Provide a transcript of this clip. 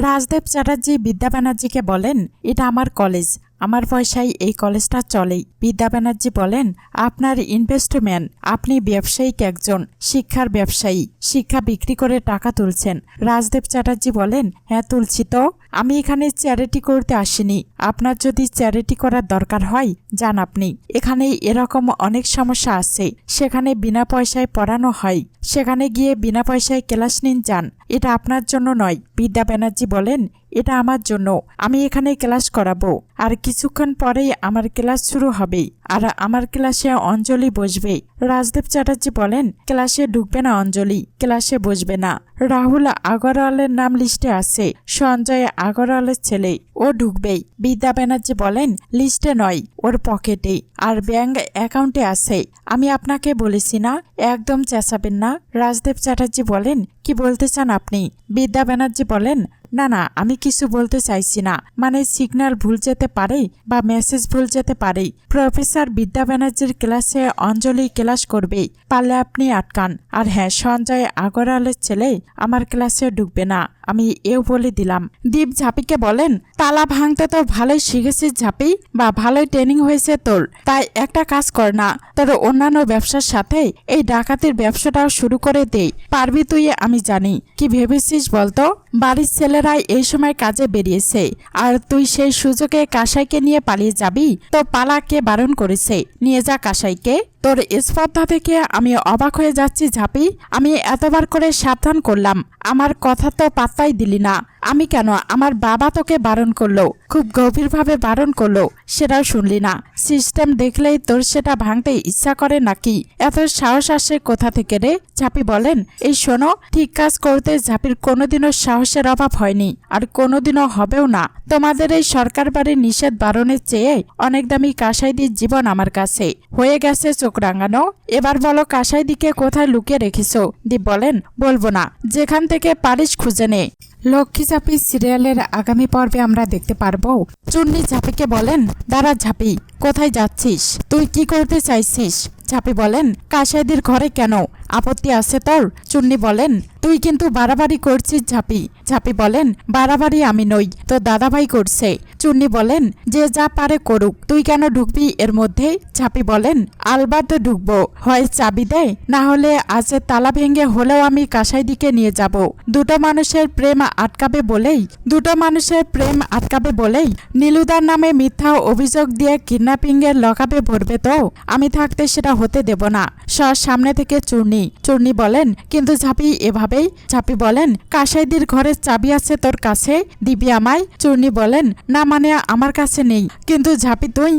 রাজদেব চ্যাটার্জি বিদ্যা ব্যানার্জিকে বলেন এটা আমার কলেজ। আমার পয়সায় এই কলেজটা চলেই। বিদ্যা ব্যানার্জি বলেন, আপনার ইনভেস্টমেন্ট আপনি ব্যবসায়িক একজন, শিক্ষার ব্যবসায়ী, শিক্ষা বিক্রি করে টাকা তুলছেন। রাজদেব চ্যাটার্জি বলেন হ্যাঁ তুলছি তো। আমি এখানে চ্যারিটি করতে আসিনি। আপনার যদি চ্যারিটি করার দরকার হয়, যান আপনি। এখানে এরকম অনেক সমস্যা আছে। সেখানে বিনা পয়সায় পড়ানো হয়। সেখানে গিয়ে বিনা পয়সায় ক্লাস নিন, যান। এটা আপনার জন্য নয়। বিদ্যা ব্যানার্জি বলেন এটা আমার জন্য। আমি এখানে ক্লাস করাবো। আর কিছুক্ষণ পরেই আমার ক্লাস শুরু হবে। আর আমার ক্লাসে অঞ্জলি বসবে। রাজদেব চ্যাটার্জি বলেন, ক্লাসে ঢুকবে না অঞ্জলি, ক্লাসে বসবে না। রাহুল আগরওয়ালের নাম লিস্টে আছে। সঞ্জয় আগরওয়ালের ছেলে, ও ঢুকবেই। বিদ্যা ব্যানার্জি বলেন, লিস্টে নয়, ওর পকেটে। আর ব্যাংক অ্যাকাউন্টে আছে। আমি আপনাকে বলেছি না, একদম চেঁচাবেন না। রাজদেব চ্যাটার্জি বলেন, কি বলতে চান আপনি? বিদ্যা ব্যানার্জি বলেন না না, আমি কিছু বলতে চাইছি না। মানে সিগন্যাল ভুল যেতে পারে বা মেসেজ ভুল যেতে পারে প্রফেসর বিদ্যা ব্যানার্জির ক্লাসে অঞ্জলি ক্লাস করবে পারলে আপনি আটকান। আর হ্যাঁ সঞ্জয় আগরওয়ালের ছেলে আমার ক্লাসে ঢুকবে না। আমি এও বলে দিলাম। দীপ ঝাপিকে বলেন, তালা ভাঙতে তো ভালোই শিখেছিস ঝাপি বা ভালোই ট্রেনিং হয়েছে তোর। তাই একটা কাজ কর না, তোর অন্যান্য ব্যবসার সাথে এই ডাকাতির ব্যবসাটাও শুরু করে দে। পারবি তুই, আমি জানি। কি ভেবেছিস বলতো? বাড়ির ছেলেরাই এই সময় কাজে বেরিয়েছে। আর তুই সেই সুযোগে কাসাইকে নিয়ে পালিয়ে যাবি? তো পালাকে বারণ করেছে। নিয়ে যা কাসাইকে। তোর স্পর্ধা থেকে আমি অবাক হয়ে যাচ্ছি, ঝাপি। আমি এতবার করে সাবধান করলাম। আমার কথা তো পাত্তাই দিলি না। আমি কেন? আমার বাবা তোকে বারণ করল। খুব গভীরভাবে বারণ করল। সেটাও শুনলি না। সিস্টেম দেখলেই তোর সেটা ভাঙতে ইচ্ছা করে নাকি? এত সাহস আসে কোথা থেকে রে? ঝাপি বলেন, এই শোনো, ঠিক কাজ করতে ঝাপির কোনোদিনও সাহসের অভাব হয়নি। আর কোনোদিনও হবেও না। তোমাদের এই সরকার বাড়ির নিষেধ বারণের চেয়ে অনেক দামি কাসাইদির জীবন আমার কাছে। হয়ে গেছে চোখ রাঙানো। এবার বলো কাসাইদিকে কোথায় লুকিয়ে রেখেছো? দীপ বলেন, বলব না। যেখান থেকে পারিস খুঁজে নে। লক্ষ্মী ঝাপি সিরিয়ালের আগামী পর্বে আমরা দেখতে পারব। চুন্নি ঝাপিকে বলেন, দাঁড়া ঝাপি, কোথায় যাচ্ছিস? তুই কি করতে চাইছিস? ঝাপি বলেন, কাসাইদের ঘরে কেন? আপত্তি আছে তোর? চুন্নি বলেন তুই কিন্তু বাড়াবাড়ি করছিস, ঝাপি। ঝাপি বলেন, বাড়াবাড়ি আমি নই, তো দাদাভাই করছে। চুন্নি বলেন, যে যা পারে করুক, তুই কেন ঢুকবি এর মধ্যে? ঝাপি বলেন আলবাত ঢুকবো, হয় চাবি দেয়, না হলে আজের তালা ভেঙে হলেও আমি কাসাই দিকে নিয়ে যাব। দুটো মানুষের প্রেম আটকাবে বলেই, দুটো মানুষের প্রেম আটকাবে বলেই, নীলুদার নামে মিথ্যা অভিযোগ দিয়ে কিডন্যাপিং এর লকাবে ভরবে তো? আমি থাকতে সেটা হতে দেব না সামনে থেকে চূর্ণি চূর্ণি বলেন, কিন্তু ঝাপি এভাবেই চাপি বলেন, কাসাইদির ঘরের চাবি আছে তোর কাছে? দিবি আমায়, চূর্ণি বলেন, না মানে আমার কাছে নেই। কিন্তু ঝাপি তুই